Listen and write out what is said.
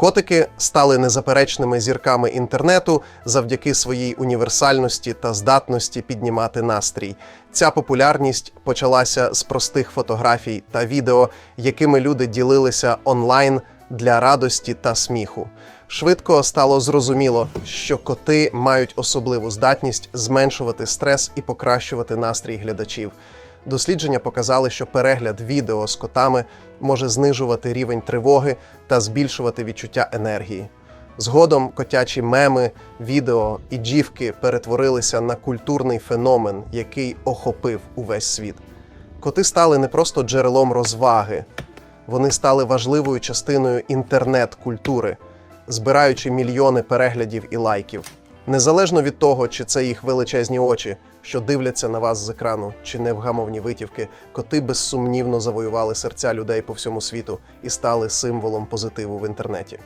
Котики стали незаперечними зірками інтернету завдяки своїй універсальності та здатності піднімати настрій. Ця популярність почалася з простих фотографій та відео, якими люди ділилися онлайн для радості та сміху. Швидко стало зрозуміло, що коти мають особливу здатність зменшувати стрес і покращувати настрій глядачів. Дослідження показали, що перегляд відео з котами може знижувати рівень тривоги та збільшувати відчуття енергії. Згодом котячі меми, відео і джівки перетворилися на культурний феномен, який охопив увесь світ. Коти стали не просто джерелом розваги, вони стали важливою частиною інтернет-культури, збираючи мільйони переглядів і лайків. Незалежно від того, чи це їх величезні очі, що дивляться на вас з екрану, чи невгамовні витівки, коти безсумнівно завоювали серця людей по всьому світу і стали символом позитиву в інтернеті.